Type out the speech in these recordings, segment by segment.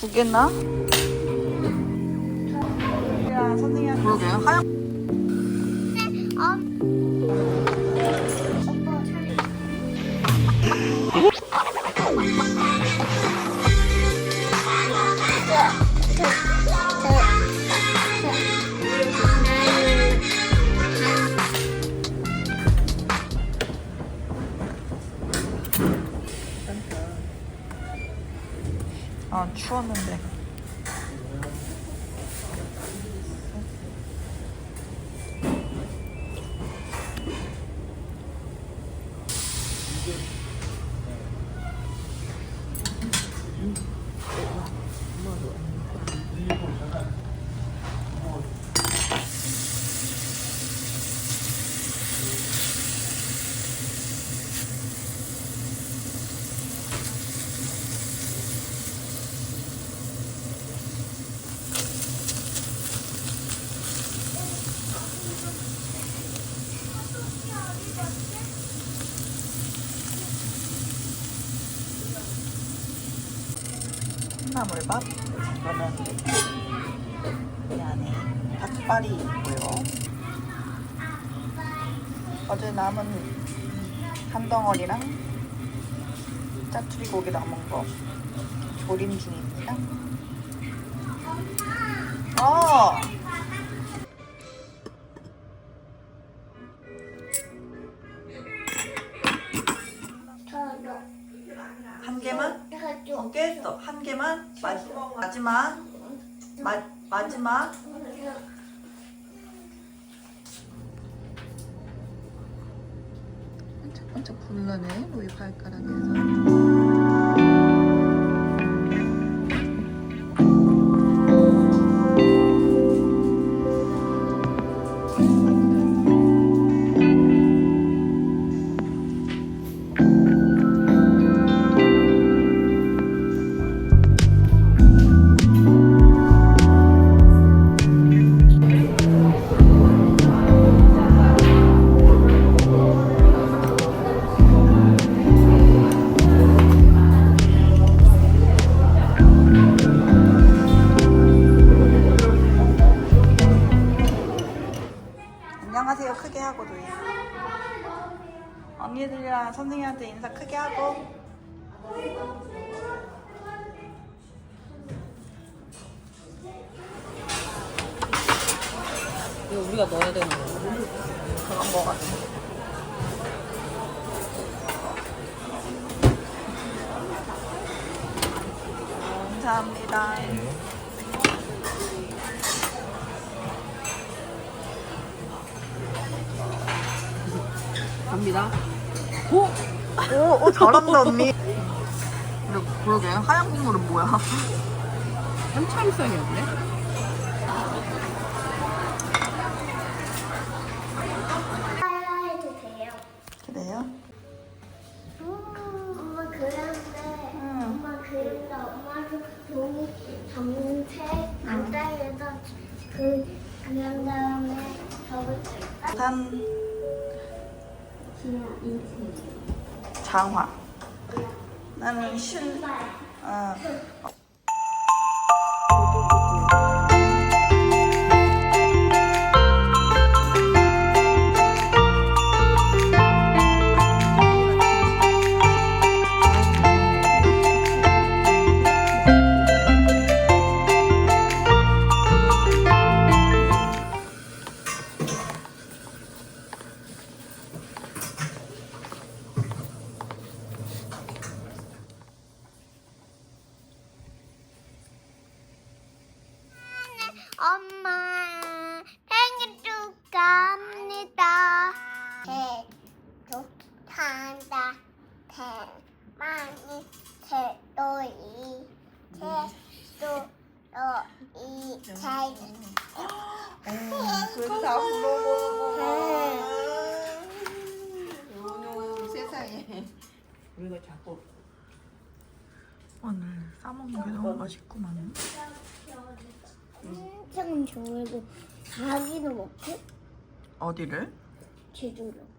두 개나? 야, 선생님. 그러게. 하얀. 아, 추웠는데. 콩나물밥. 이거는 이 안에 닭발이 있고요. 어제 남은 한 덩어리랑 짜투리 고기 남은 거 조림 중입니다. 어! 반짝반짝 불러네. 우리 발가락에서. 안녕하세요. 크게 하고 도요 언니들이랑 선생님한테 인사 크게 하고. 이거 우리가 넣어야 되는 거. 그런 거 같아. 감사합니다. 갑니다. 오! 오, 오 잘한다 언니. 근데 그러게 하얀 국물은 뭐야? 한참 쌍이었네. 장화. 나는 실. 어. 축하한다. 대만이 제도이 제도이 잘 그다 불러보는 세상에. 우리가 자꾸 오늘 싸먹는 게 너무 맛있구만. 엄청 좋아하고 자기도 먹고 어디를? 제주도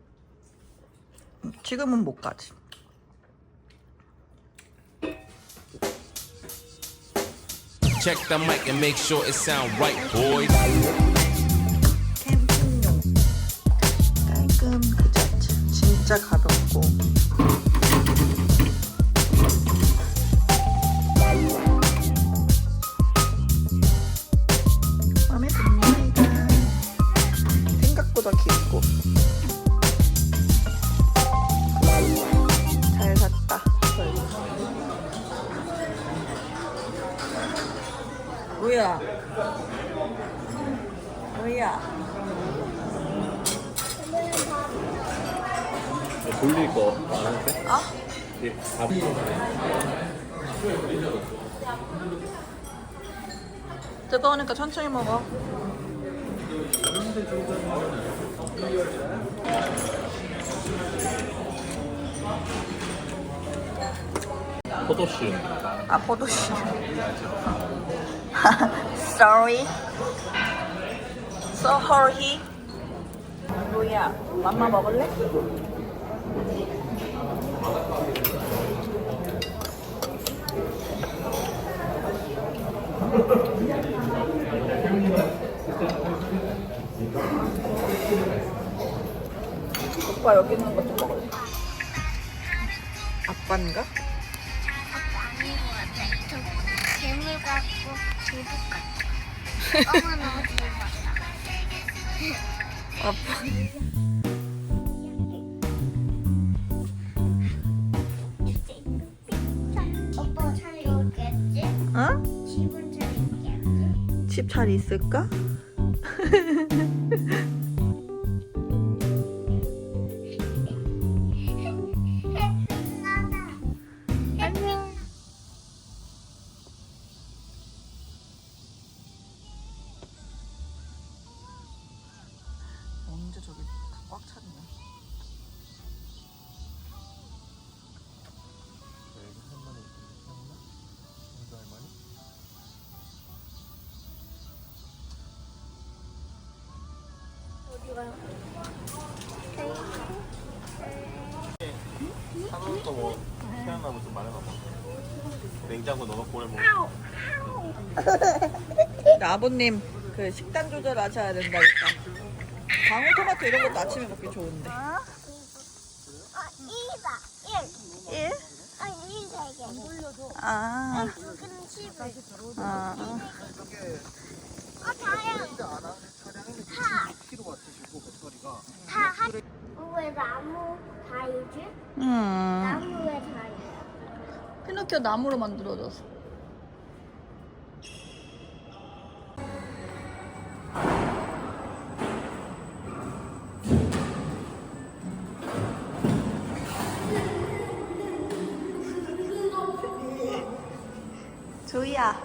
지금은 못 가지. Check the mic and make sure it sound right, boys. 캠핑용 깔끔 그 자체 진짜 가볍고 뭐야 뭐야 돌릴 거 많은데? 어? 예, 밥. 뜨거우니까 천천히 먹어. 포도씨름. 아 포도씨. Sorry. So hurry. 뭐야? 맘마 먹을래? 오빠 여기 있는 것좀 먹을래? 아빠인가? 아빠. 응? 집은 잘 있겠지? 집 잘 있을까? 사놓을 거뭐 태어나고 좀 많이 봐봐. 냉장고 넣어놓고 오래 먹어. 근데 아버님 그 식단 조절하셔야 된다니까. 방울토마토 이런 것도 아침에 먹기 좋은데. 어, 이봐. 일. 일? 아, 일 되게. 안 돌려줘. 아. 여기는 십을. 아. 어, 다야. 다. 다 한. 왜 나무 다이지? 음. 나무 왜 다이야? 피노키오 나무로 만들어졌어. 조이야,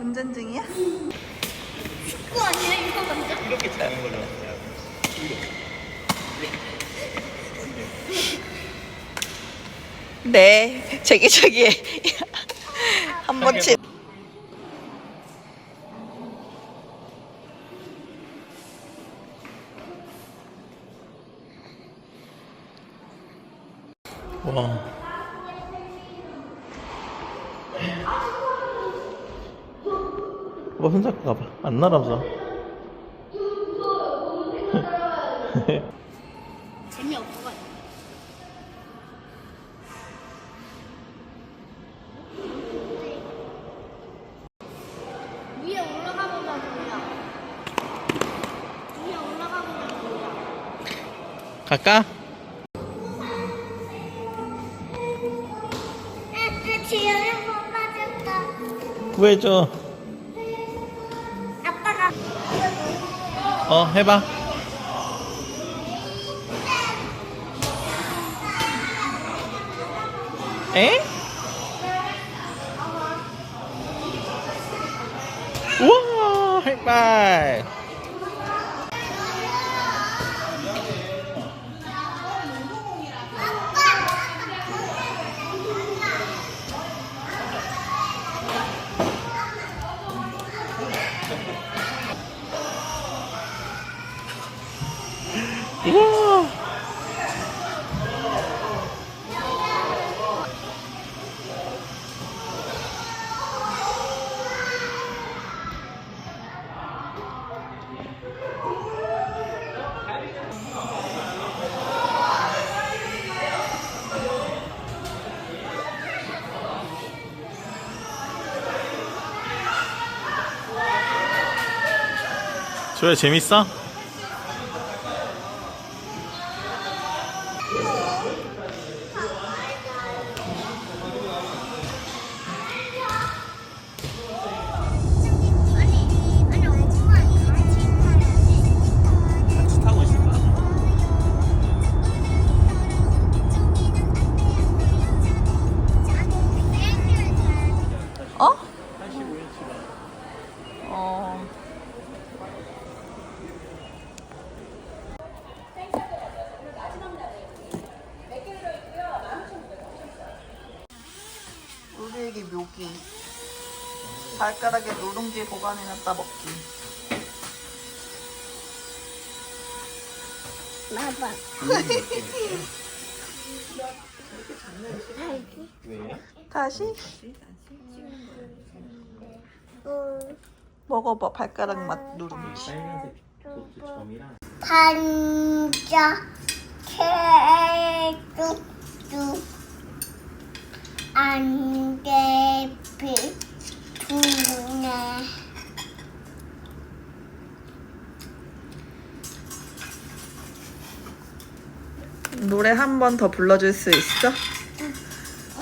운전 중이야? 그거 아니야 이거 먼저? 이렇게 자는 거죠. 네, 제기차기에 한 번쯤. 와. 오빠 손잡고 가봐. 안 날아서. 갈까? 지연이 못 맞았다. 구해줘. 아빠가 어, 해봐. 에? 우와, 하이파이. 조야 재밌어? 우리에게 묘기. 발가락에 누룽지 보관해놨다 먹기. 봐봐. 왜? 다시 먹어봐 발가락 맛 누룽지. 빨간색 점이랑. 반자 개뚝뚝 안개비 두네 노래 한 번 더 불러줄 수 있어?